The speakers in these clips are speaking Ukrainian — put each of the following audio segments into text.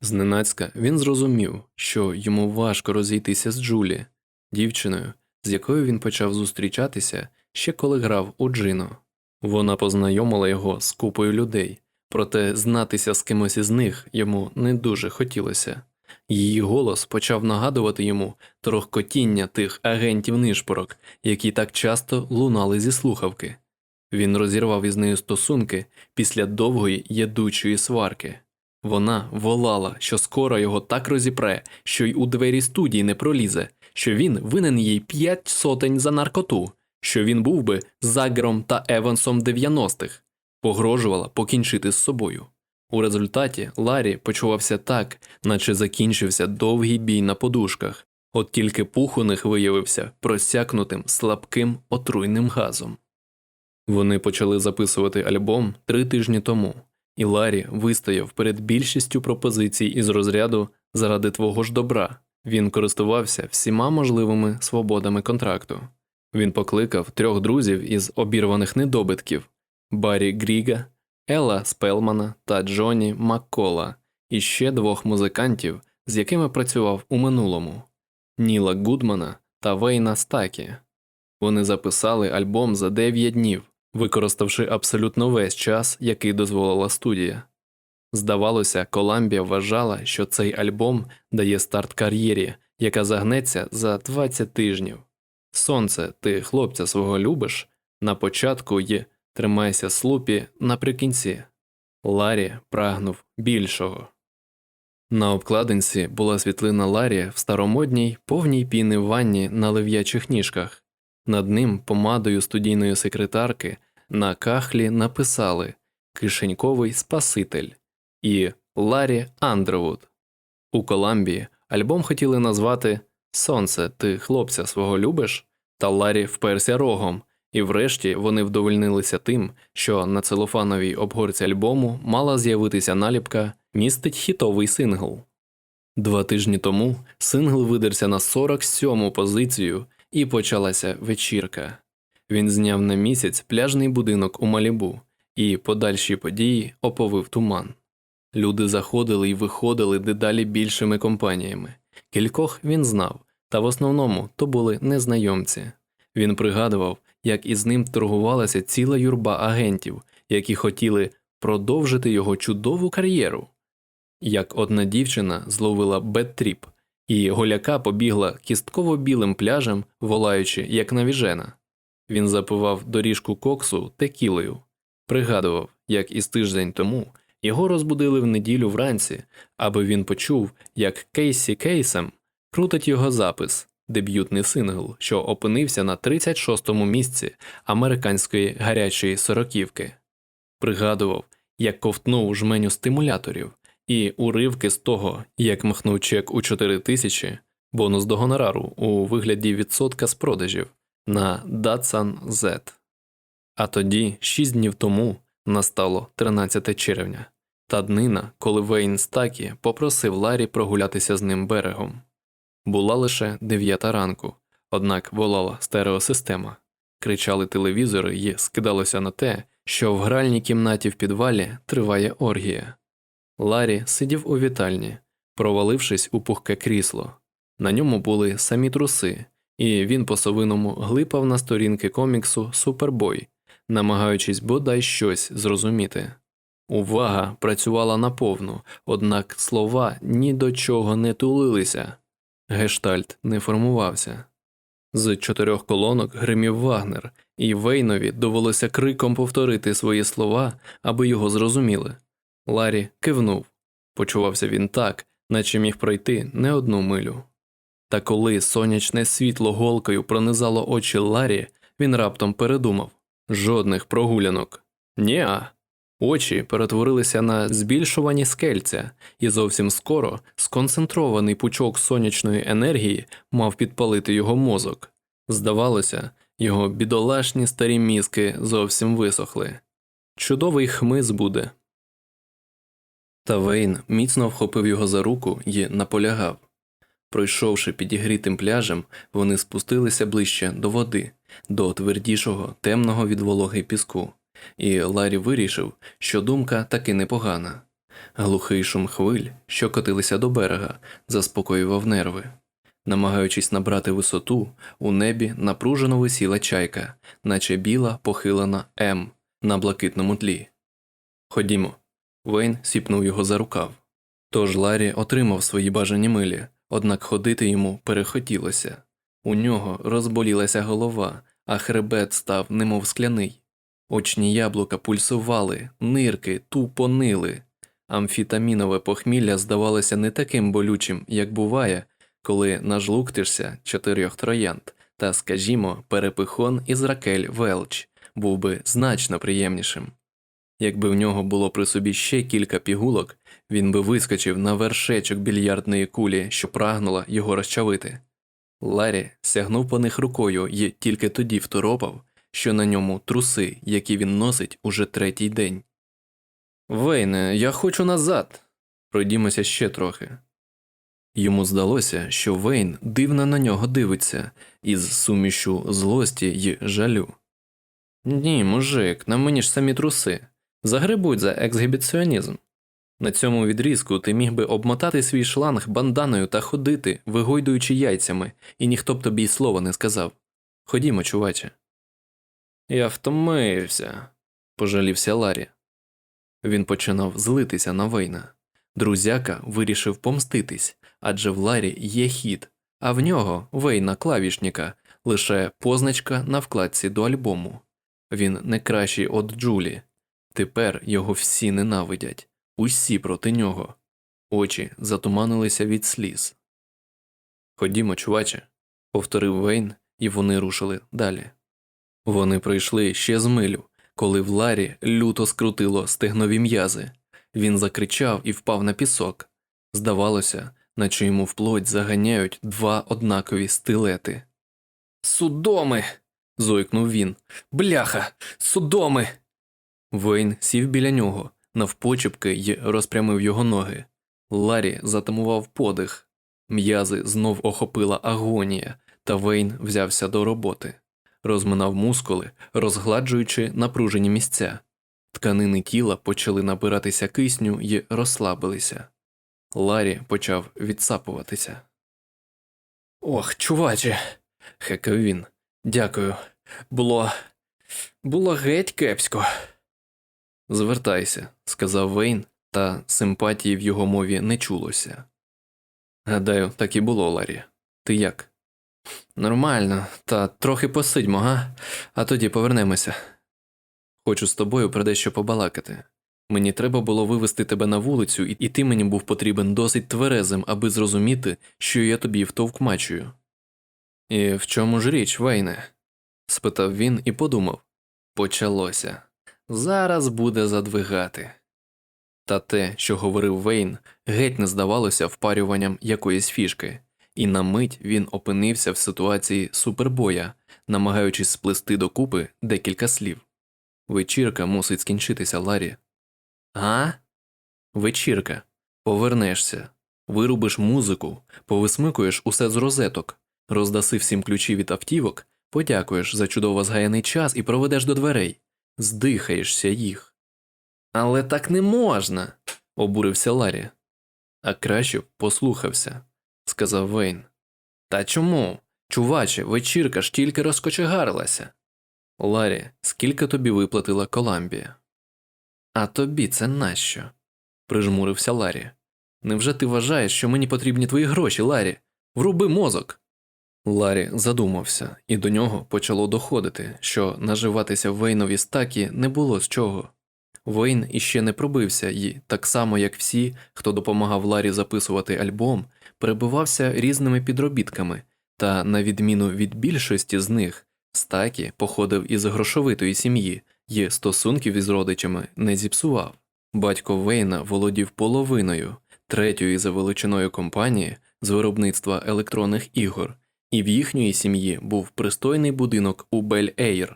Зненацька він зрозумів, що йому важко розійтися з Джулі, дівчиною, з якою він почав зустрічатися ще коли грав у Джино. Вона познайомила його з купою людей, проте знатися з кимось із них йому не дуже хотілося. Її голос почав нагадувати йому торохкотіння тих агентів нишпорок, які так часто лунали зі слухавки. Він розірвав із нею стосунки після довгої ядучої сварки. Вона волала, що скоро його так розіпре, що й у двері студії не пролізе, що він винен їй п'ять сотень за наркоту, що він був би Загером та Евансом 90-х, погрожувала покінчити з собою. У результаті Ларі почувався так, наче закінчився довгий бій на подушках, от тільки пух у них виявився просякнутим слабким отруйним газом. Вони почали записувати альбом три тижні тому, і Ларі вистояв перед більшістю пропозицій із розряду заради твого ж добра. Він користувався всіма можливими свободами контракту. Він покликав трьох друзів із обірваних недобитків Баррі Гріга, Елла Спелмана та Джоні Маккола, і ще двох музикантів, з якими працював у минулому Ніла Гудмана та Вейна Стакі. Вони записали альбом за 9 днів, використавши абсолютно весь час, який дозволила студія. Здавалося, Коламбія вважала, що цей альбом дає старт кар'єрі, яка загнеться за 20 тижнів. Сонце, ти хлопця свого любиш на початку й тримайся слупі наприкінці. Ларі прагнув більшого. На обкладинці була світлина Ларі в старомодній, повній піни ванні на лев'ячих ніжках. Над ним помадою студійної секретарки на кахлі написали Кишеньковий Спаситель і Ларі Андервуд. У Коламбії альбом хотіли назвати Сонце, ти хлопця свого любиш? Та Ларі вперся рогом, і врешті вони вдовольнилися тим, що на целофановій обгорці альбому мала з'явитися наліпка Містить хітовий сингл. Два тижні тому сингл видерся на 47-му позицію і почалася вечірка. Він зняв на місяць пляжний будинок у Малібу, і подальші події оповив туман. Люди заходили і виходили дедалі більшими компаніями. Кількох він знав, та в основному то були незнайомці. Він пригадував, як із ним торгувалася ціла юрба агентів, які хотіли продовжити його чудову кар'єру. Як одна дівчина зловила беттріп, і голяка побігла кістково білим пляжем, волаючи, як навіжена. Він запивав доріжку коксу текілою, пригадував, як із тиждень тому його розбудили в неділю вранці, аби він почув, як Кейсі Кейсем крутить його запис, деб'ютний сингл, що опинився на 36-му місці американської гарячої сороківки. Пригадував, як ковтнув жменю стимуляторів, і уривки з того, як махнув чек у 4 тисячі, бонус до гонорару у вигляді відсотка з продажів на Datsun Z. А тоді, 6 днів тому, настало 13 червня, та днина, коли Вейн Стакі попросив Ларі прогулятися з ним берегом. Була лише 9 ранку, однак волала стереосистема, кричали телевізори і скидалося на те, що в гральній кімнаті в підвалі триває оргія. Ларі сидів у вітальні, провалившись у пухке крісло. На ньому були самі труси, і він по-совиному глипав на сторінки коміксу Супербой, намагаючись бодай щось зрозуміти. Увага працювала наповну, однак слова ні до чого не тулилися. Гештальт не формувався. З чотирьох колонок гримів Вагнер, і Вейнові довелося криком повторити свої слова, аби його зрозуміли. Ларі кивнув. Почувався він так, наче міг пройти не одну милю. Та коли сонячне світло голкою пронизало очі Ларі, він раптом передумав жодних прогулянок. Ніа. Очі перетворилися на збільшувані скельця, і зовсім скоро сконцентрований пучок сонячної енергії мав підпалити його мозок. Здавалося, його бідолашні старі мізки зовсім висохли. Чудовий хмиз буде. Та Вейн міцно вхопив його за руку і наполягав. Пройшовши підігрітим пляжем, вони спустилися ближче до води, до твердішого, темного від вологи піску, і Ларі вирішив, що думка таки непогана. Глухий шум хвиль, що котилися до берега, заспокоював нерви. Намагаючись набрати висоту, у небі напружено висіла чайка, наче біла похилена М на блакитному тлі. Ходімо. Вейн сіпнув його за рукав. Тож Ларі отримав свої бажані милі, однак ходити йому перехотілося. У нього розболілася голова, а хребет став немов скляний. Очні яблука пульсували, нирки тупо нили. Амфітамінове похмілля здавалося не таким болючим, як буває, коли нажлуктишся чотирьох троянд, та, скажімо, перепихон із Ракель Велч був би значно приємнішим. Якби в нього було при собі ще кілька пігулок, він би вискочив на вершечок більярдної кулі, що прагнула його розчавити. Ларі сягнув по них рукою і тільки тоді второпав, що на ньому труси, які він носить уже третій день. Вейне, я хочу назад. Пройдімося ще трохи. Йому здалося, що Вейн дивно на нього дивиться із сумішю злості й жалю. Ні, мужик, на мені ж самі труси. Загребуть за ексгібіціонізм. На цьому відрізку ти міг би обмотати свій шланг банданою та ходити, вигойдуючи яйцями, і ніхто б тобі й слова не сказав. Ходімо, чуваче. Я втомився, пожалівся Ларі. Він починав злитися на Вейна. Друзяка вирішив помститись, адже в Ларі є хід, а в нього, Вейна клавішника, лише позначка на вкладці до альбому. Він не кращий від Джулі. Тепер його всі ненавидять, усі проти нього. Очі затуманилися від сліз. Ходімо, чуваче, повторив Вейн, і вони рушили далі. Вони пройшли ще з милю, коли в Ларі люто скрутило стегнові м'язи. Він закричав і впав на пісок. Здавалося, наче йому вплоть заганяють два однакові стилети. Судоми. зойкнув він. Бляха, судоми. Вейн сів біля нього, навпочепки й розпрямив його ноги. Ларі затамував подих. М'язи знов охопила агонія, та Вейн взявся до роботи, розминав мускули, розгладжуючи напружені місця. Тканини тіла почали набиратися кисню й розслабилися. Ларі почав відсапуватися. Ох, чуваче, хекав він. Дякую. Було. було геть кепсько. Звертайся, сказав Вейн, та симпатії в його мові не чулося. Гадаю, так і було, Ларі. Ти як? Нормально, та трохи посидьмо, га? А тоді повернемося. Хочу з тобою про дещо побалакати. Мені треба було вивести тебе на вулицю, і ти мені був потрібен досить тверезим, аби зрозуміти, що я тобі втовкмачую. І в чому ж річ, Вейне? спитав він і подумав почалося. Зараз буде задвигати. Та те, що говорив Вейн, геть не здавалося впарюванням якоїсь фішки, і на мить він опинився в ситуації супербоя, намагаючись сплести докупи декілька слів. Вечірка мусить скінчитися, Ларі. А? Вечірка. Повернешся, вирубиш музику, повисмикуєш усе з розеток, роздаси всім ключі від автівок, подякуєш за чудово згаяний час і проведеш до дверей, здихаєшся їх. Але так не можна, обурився Ларі. А краще б послухався, сказав Вейн. Та чому? Чуваче, вечірка ж тільки розкочегарилася. Ларі, скільки тобі виплатила Коламбія? А тобі це нащо? прижмурився Ларі. Невже ти вважаєш, що мені потрібні твої гроші, Ларі? Вруби мозок. Ларі задумався, і до нього почало доходити, що наживатися Вейнові стакі не було з чого. Вейн іще не пробився і, так само як всі, хто допомагав Ларі записувати альбом, перебувався різними підробітками, та, на відміну від більшості з них, стакі походив із грошовитої сім'ї і стосунків із родичами не зіпсував. Батько Вейна володів половиною, третьої за величиною компанії з виробництва електронних ігор, і в їхньої сім'ї був пристойний будинок у Бель-Ейр.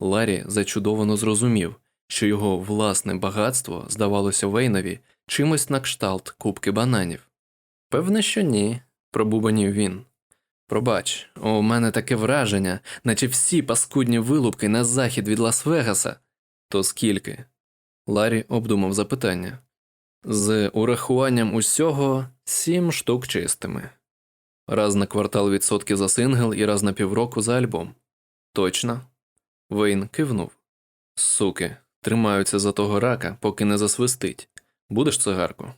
Ларі зачудовано зрозумів, що його власне багатство здавалося Вейнові чимось на кшталт кубки бананів. Певне, що ні, пробубанів він. Пробач, у мене таке враження, наче всі паскудні вилупки на захід від Лас-Вегаса. То скільки? Ларі обдумав запитання. З урахуванням усього сім штук чистими. Раз на квартал відсотки за сингл і раз на півроку за альбом. Точно. Вейн кивнув. Суки, тримаються за того рака, поки не засвистить. Будеш цигарку?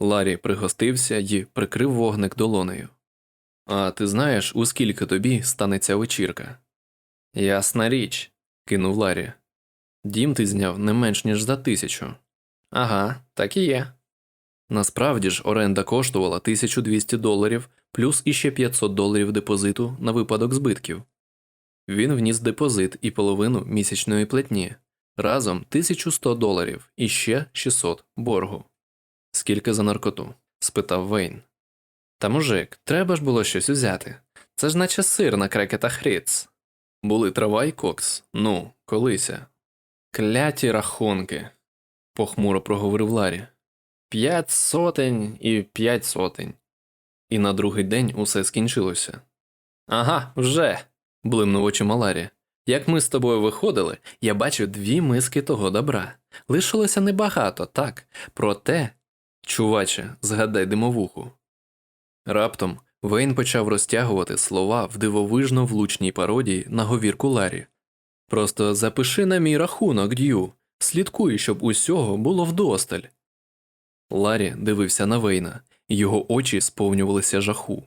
Ларі пригостився і прикрив вогник долонею. А ти знаєш, у скільки тобі станеться вечірка? Ясна річ, кинув Ларі. Дім ти зняв не менш ніж за тисячу. Ага, так і є. Насправді ж оренда коштувала 1200 доларів плюс іще 500 доларів депозиту на випадок збитків. Він вніс депозит і половину місячної платні, разом 1100 доларів і ще 600 боргу. Скільки за наркоту? спитав Вейн. Та мужик, треба ж було щось узяти. Це ж наче сир на крекетах Ріц. Були трава і кокс. Ну, колися. Кляті рахунки, похмуро проговорив Ларі. П'ять сотень і п'ять сотень. І на другий день усе скінчилося. Ага, вже. блимнув очима Ларі. Як ми з тобою виходили, я бачив дві миски того добра. Лишилося небагато, так, проте, чуваче, згадай димовуху. Раптом Вейн почав розтягувати слова в дивовижно влучній пародії на говірку Ларі. Просто запиши на мій рахунок, Д'ю, слідкуй, щоб усього було вдосталь. Ларі дивився на Вейна, його очі сповнювалися жаху.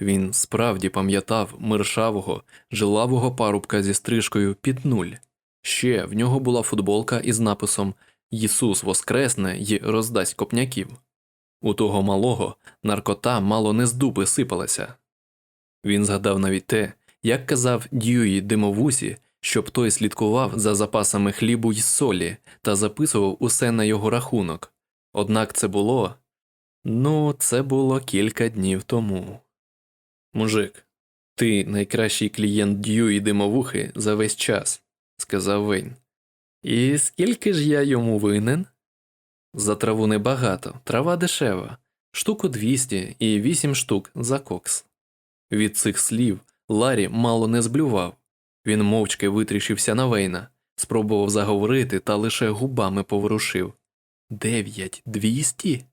Він справді пам'ятав миршавого, жилавого парубка зі стрижкою під нуль. Ще в нього була футболка із написом Ісус воскресне й роздасть копняків. У того малого наркота мало не з дуби сипалася. Він згадав навіть те, як казав Дьюї димовусі, щоб той слідкував за запасами хлібу й солі та записував усе на його рахунок. Однак це було ну, це було кілька днів тому. Мужик, ти найкращий клієнт Дьюї димовухи за весь час, сказав Вейн. І скільки ж я йому винен? За траву небагато, трава дешева, штуку 200 і 8 штук за кокс. Від цих слів Ларі мало не зблював. Він мовчки витріщився на Вейна, спробував заговорити та лише губами поворушив. Дев'ять двісті?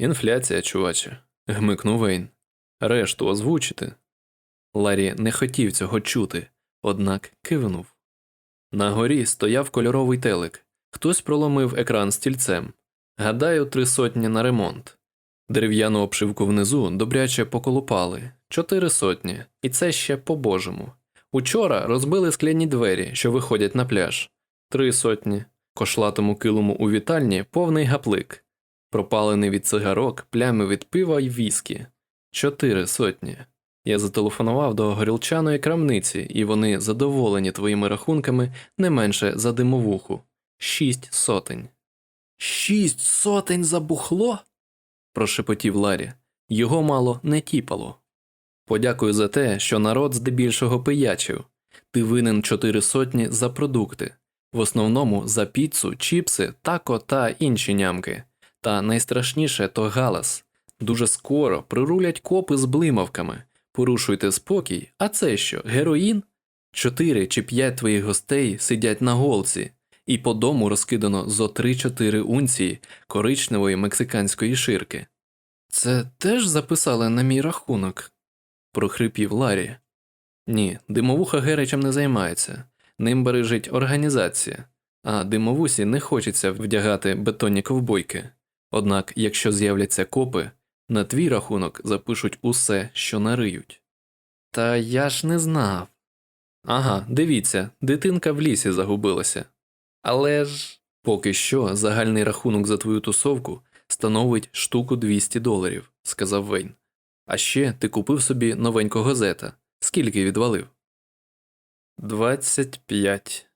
Інфляція, чуваче, гмикнув Вейн. Решту озвучити. Ларі не хотів цього чути, однак кивнув. На горі стояв кольоровий телек. Хтось проломив екран стільцем. Гадаю, три сотні на ремонт. Дерев'яну обшивку внизу добряче поколупали чотири сотні, і це ще по-божому. Учора розбили скляні двері, що виходять на пляж, три сотні, кошлатому килому у вітальні повний гаплик, пропалений від цигарок, плями від пива й віскі, чотири сотні. Я зателефонував до горілчаної крамниці, і вони задоволені твоїми рахунками не менше за димовуху. Шість сотень. Шість сотень за бухло? прошепотів Ларі. Його мало не тіпало. Подякую за те, що народ здебільшого пиячив. Ти винен чотири сотні за продукти, в основному за піцу, чіпси, тако та інші нямки. Та найстрашніше то галас. Дуже скоро прирулять копи з блимавками. Порушуйте спокій, а це що, героїн? Чотири чи п'ять твоїх гостей сидять на голці, і по дому розкидано зо три-чотири унції коричневої мексиканської ширки. Це теж записали на мій рахунок, прохрипів Ларі. Ні, димовуха Геричем не займається, ним бережить організація, а димовусі не хочеться вдягати бетонні ковбойки. Однак, якщо з'являться копи, на твій рахунок запишуть усе, що нариють. Та я ж не знав. Ага, дивіться, дитинка в лісі загубилася. Але ж поки що загальний рахунок за твою тусовку становить штуку 200 доларів, сказав Вейн. А ще ти купив собі новенького зета. Скільки відвалив? Двадцять п'ять,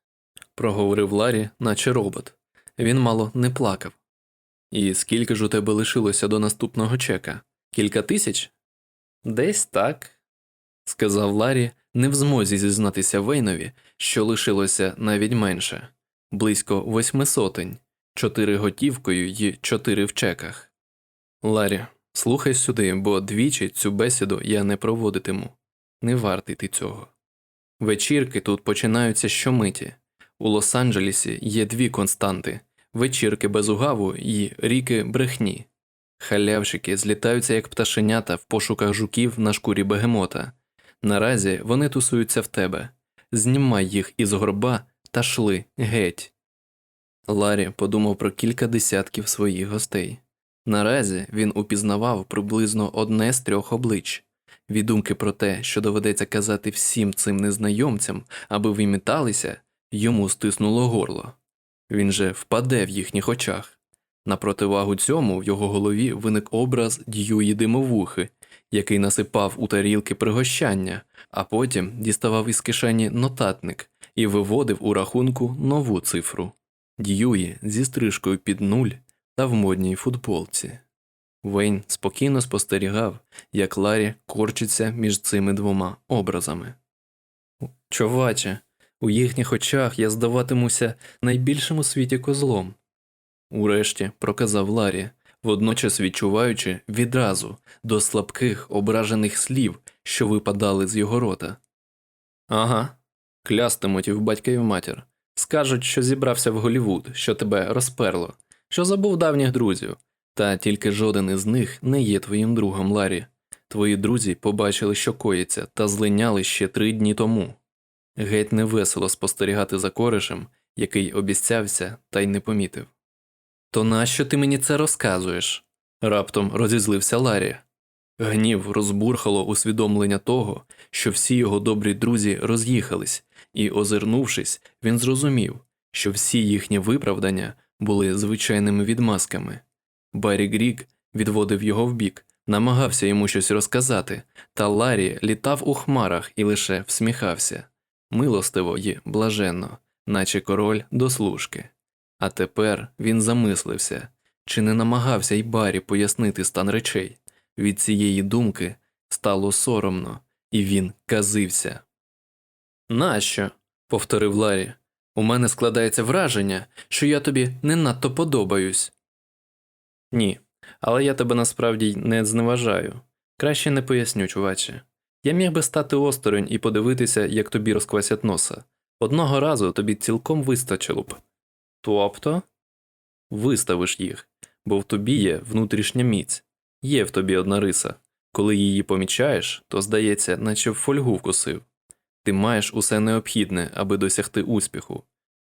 проговорив Ларі, наче робот. Він мало не плакав. І скільки ж у тебе лишилося до наступного чека? Кілька тисяч? Десь так, сказав Ларі, не в змозі зізнатися Вейнові, що лишилося навіть менше близько восьми сотень, чотири готівкою й чотири в чеках. Ларі, слухай сюди, бо двічі цю бесіду я не проводитиму. Не вартий ти цього. Вечірки тут починаються щомиті. У Лос-Анджелесі є дві константи вечірки без угаву і ріки брехні. Халявщики злітаються як пташенята в пошуках жуків на шкурі бегемота. Наразі вони тусуються в тебе. Знімай їх із горба та шли геть. Ларі подумав про кілька десятків своїх гостей. Наразі він упізнавав приблизно одне з трьох облич. Від думки про те, що доведеться казати всім цим незнайомцям, аби виміталися, йому стиснуло горло. Він же впаде в їхніх очах. На противагу цьому в його голові виник образ Дьюї димовухи, який насипав у тарілки пригощання, а потім діставав із кишені нотатник і виводив у рахунку нову цифру Дьюї зі стрижкою під нуль та в модній футболці. Вейн спокійно спостерігав, як Ларі корчиться між цими двома образами. Чуваче, у їхніх очах я здаватимуся найбільшим у світі козлом. Урешті проказав Ларі, водночас відчуваючи відразу до слабких ображених слів, що випадали з його рота. Ага, клястимуть в батька і в матір. Скажуть, що зібрався в Голівуд, що тебе розперло, що забув давніх друзів. Та тільки жоден із них не є твоїм другом Ларі. Твої друзі побачили, що коїться, та злиняли ще три дні тому. Геть невесело спостерігати за коришем, який обіцявся та й не помітив. То нащо ти мені це розказуєш? раптом розізлився Ларі. Гнів розбурхало усвідомлення того, що всі його добрі друзі роз'їхались, і, озирнувшись, він зрозумів, що всі їхні виправдання були звичайними відмазками. Барі Грік відводив його вбік, намагався йому щось розказати, та Ларі літав у хмарах і лише всміхався, милостиво й блаженно, наче король до служки. А тепер він замислився, чи не намагався й Барі пояснити стан речей. Від цієї думки стало соромно, і він казився. Нащо? повторив Ларі. У мене складається враження, що я тобі не надто подобаюсь. Ні, але я тебе насправді не зневажаю. Краще не поясню, чуваче. Я міг би стати осторонь і подивитися, як тобі розквасять носа. Одного разу тобі цілком вистачило б. Тобто виставиш їх, бо в тобі є внутрішня міць, є в тобі одна риса. Коли її помічаєш, то здається, наче в фольгу вкусив. Ти маєш усе необхідне, аби досягти успіху,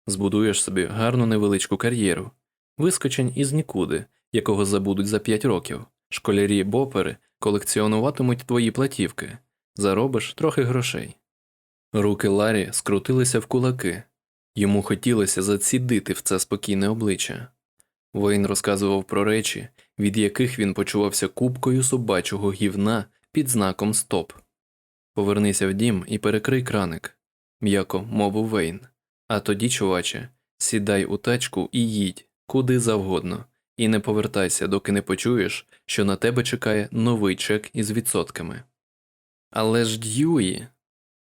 збудуєш собі гарну невеличку кар'єру, вискочень із нікуди, якого забудуть за п'ять років. Школярі бопери колекціонуватимуть твої платівки, заробиш трохи грошей. Руки Ларі скрутилися в кулаки, йому хотілося зацідити в це спокійне обличчя. Вейн розказував про речі, від яких він почувався купкою собачого гівна під знаком Стоп. Повернися в дім і перекрий краник, м'яко мовив Вейн. А тоді, чуваче, сідай у тачку і їдь куди завгодно, і не повертайся, доки не почуєш, що на тебе чекає новий чек із відсотками. Але ж Дьюї,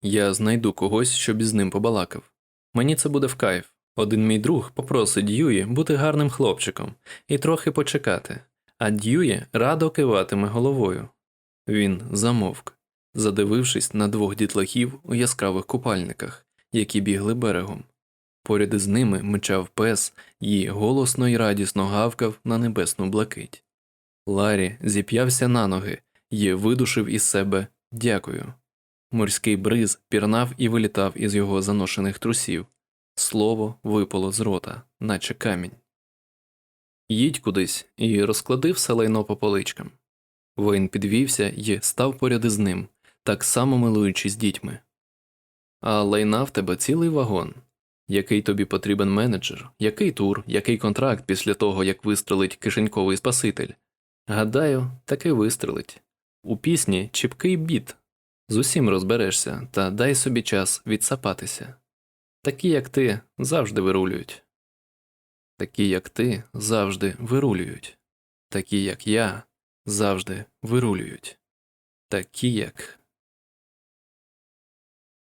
я знайду когось, щоб із ним побалакав. Мені це буде в кайф. Один мій друг попросить Дьюї бути гарним хлопчиком і трохи почекати, а Дьюї радо киватиме головою. Він замовк, задивившись на двох дітлахів у яскравих купальниках, які бігли берегом. Поряд із ними мчав пес і голосно й радісно гавкав на небесну блакить. Ларі зіп'явся на ноги і видушив із себе дякую. Морський бриз пірнав і вилітав із його заношених трусів. Слово випало з рота, наче камінь. Їдь кудись і розклади все лайно по поличкам. Вейн підвівся і став поряд із ним, так само милуючись дітьми. А лайна в тебе цілий вагон. Який тобі потрібен менеджер, який тур, який контракт після того, як вистрелить кишеньковий спаситель? Гадаю, таки вистрелить. У пісні чіпкий біт. З усім розберешся та дай собі час відсапатися. Такі, як ти, завжди вирулюють. Такі, як ти, завжди вирулюють. Такі, як я, завжди вирулюють. Такі, як